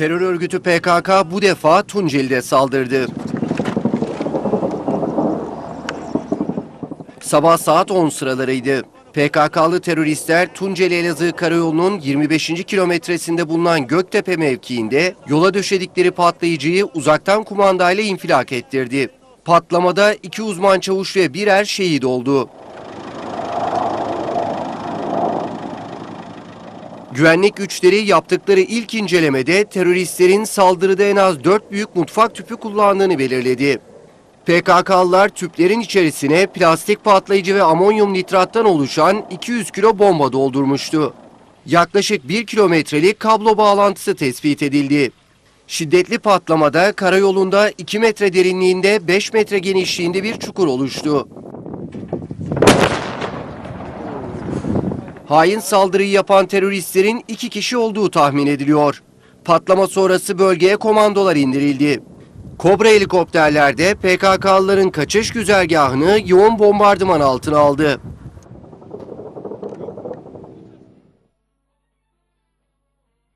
Terör örgütü PKK bu defa Tunceli'de saldırdı. Sabah saat 10 sıralarıydı. PKK'lı teröristler Tunceli Elazığ Karayolu'nun 25. kilometresinde bulunan Göktepe mevkiinde yola döşedikleri patlayıcıyı uzaktan kumandayla infilak ettirdi. Patlamada iki uzman çavuş ve bir er şehit oldu. Güvenlik güçleri yaptıkları ilk incelemede teröristlerin saldırıda en az 4 büyük mutfak tüpü kullandığını belirledi. PKK'lılar tüplerin içerisine plastik patlayıcı ve amonyum nitrattan oluşan 200 kilo bomba doldurmuştu. Yaklaşık 1 kilometrelik kablo bağlantısı tespit edildi. Şiddetli patlamada karayolunda 2 metre derinliğinde 5 metre genişliğinde bir çukur oluştu. Hain saldırıyı yapan teröristlerin iki kişi olduğu tahmin ediliyor. Patlama sonrası bölgeye komandolar indirildi. Kobra helikopterlerde PKK'lıların kaçış güzergahını yoğun bombardıman altına aldı.